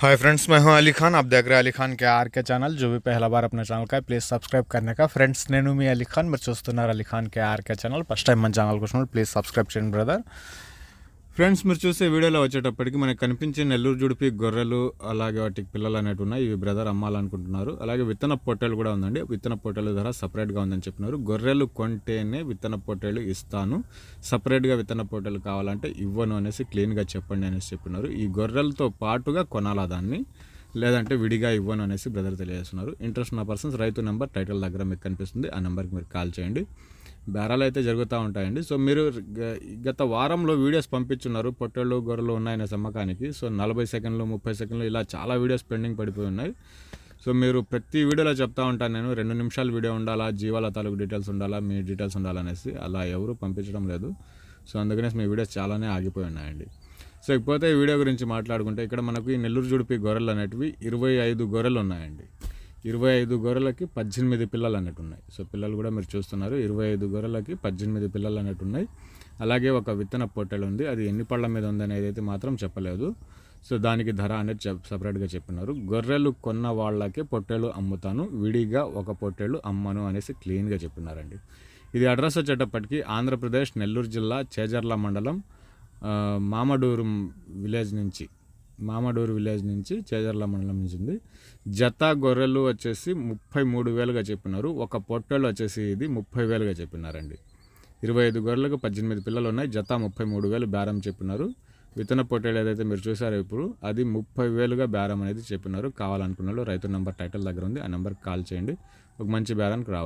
Hi friends मैं हूँ अली खान। आप देख रहे हैं अली खान के आर के चैनल जो भी पहला बार अपने चैनल का है प्लीज़ सब्सक्राइब करने का। फ्रेंड्स नैनू मी अली खान, मैं चुस्तुनार अली खान के R K channel first time मैं चैनल को प्लीज़ सब्सक्राइब चैन ब्रदर ఫ్రెండ్స్ మీరు చూసే వీడియోలో వచ్చేటప్పటికి మనకి కనిపించే నెల్లూరు జుడిపి గొర్రెలు అలాగే వాటికి పిల్లలు అనేవి ఉన్నాయి. ఇవి బ్రదర్ అమ్మాలనుకుంటున్నారు అలాగే విత్తన పొట్టేలు కూడా ఉందండి. విత్తన పొట్టేలు ధర సపరేట్గా ఉందని చెప్పినారు. గొర్రెలు కొంటేనే విత్తన పొట్టేలు ఇస్తాను. సపరేట్గా విత్తన పొట్టేలు కావాలంటే ఇవ్వను అనేసి క్లీన్గా చెప్పండి అనేసి చెప్పినారు. ఈ గొర్రెలతో పాటుగా కొనాలా దాన్ని? లేదంటే విడిగా ఇవ్వను అనేసి బ్రదర్ తెలియజేస్తున్నారు. ఇంట్రెస్ట్ ఉన్న పర్సన్స్ రైతు నెంబర్ టైటిల్ దగ్గర మీకు కనిపిస్తుంది. ఆ నెంబర్కి మీరు కాల్ చేయండి. బేరాలు అయితే జరుగుతూ ఉంటాయండి. సో మీరు గత వారంలో వీడియోస్ పంపించున్నారు. పొట్టేళ్ళు గొర్రెలు ఉన్నాయనే సమ్మకానికి. సో నలభై సెకండ్లు ముప్పై సెకండ్లు ఇలా చాలా వీడియోస్ పెండింగ్ పడిపోయి ఉన్నాయి. సో మీరు ప్రతి వీడియోలో చెప్తా ఉంటాను నేను. రెండు నిమిషాల వీడియో ఉండాలా? జీవాల తాలూకు డీటెయిల్స్ ఉండాలా? మీ డీటెయిల్స్ ఉండాలనేసి అలా ఎవరు పంపించడం లేదు. సో అందుకనే మీ వీడియోస్ చాలానే ఆగిపోయి ఉన్నాయండి. సో ఇకపోతే ఈ వీడియో గురించి మాట్లాడుకుంటే ఇక్కడ మనకు ఈ నెల్లూరు జుడిపి గొర్రెలు అనేటివి ఇరవై ఐదు గొర్రెలు ఉన్నాయండి. ఇరవై ఐదు గొర్రెలకి పద్దెనిమిది పిల్లలు అన్నట్టు ఉన్నాయి. సో పిల్లలు కూడా మీరు చూస్తున్నారు ఇరవై ఐదు గొర్రెలకి పద్దెనిమిది పిల్లలు అన్నట్టు ఉన్నాయి. అలాగే ఒక విత్తన పొట్టెలు ఉంది. అది ఎన్ని పళ్ళ మీద ఉంది అనేది అయితే మాత్రం చెప్పలేదు. సో దానికి ధర అనేది చెప్ సపరేట్గా చెప్పినారు. గొర్రెలు కొన్న వాళ్ళకే పొట్టెలు అమ్ముతాను విడిగా ఒక పొట్టేలు అమ్మను అనేసి క్లీన్గా చెప్పినారండి. ఇది అడ్రస్ వచ్చేటప్పటికి ఆంధ్రప్రదేశ్ నెల్లూరు జిల్లా చేజర్ల మండలం మామడూరు విలేజ్ నుంచి. మామడూరు విలేజ్ నుంచి చేజర్ల మండలం నుంచి ఉంది. జత గొర్రెలు వచ్చేసి ముప్పై మూడు వేలుగా చెప్పినారు. ఒక పొట్టెలు వచ్చేసి ఇది ముప్పై వేలుగా చెప్పినారండి. ఇరవై ఐదు గొర్రెలకు పద్దెనిమిది పిల్లలు ఉన్నాయి జత ముప్పై మూడు వేలు బేరం చెప్పినారు. విత్తన పొట్టేలు ఏదైతే మీరు చూసారో ఇప్పుడు అది ముప్పై వేలుగా బేరం అనేది చెప్పినారు. కావాలనుకున్న రైతు నెంబర్ టైటిల్ దగ్గర ఉంది. ఆ నెంబర్కి కాల్ చేయండి. ఒక మంచి బేరానికి రావాలి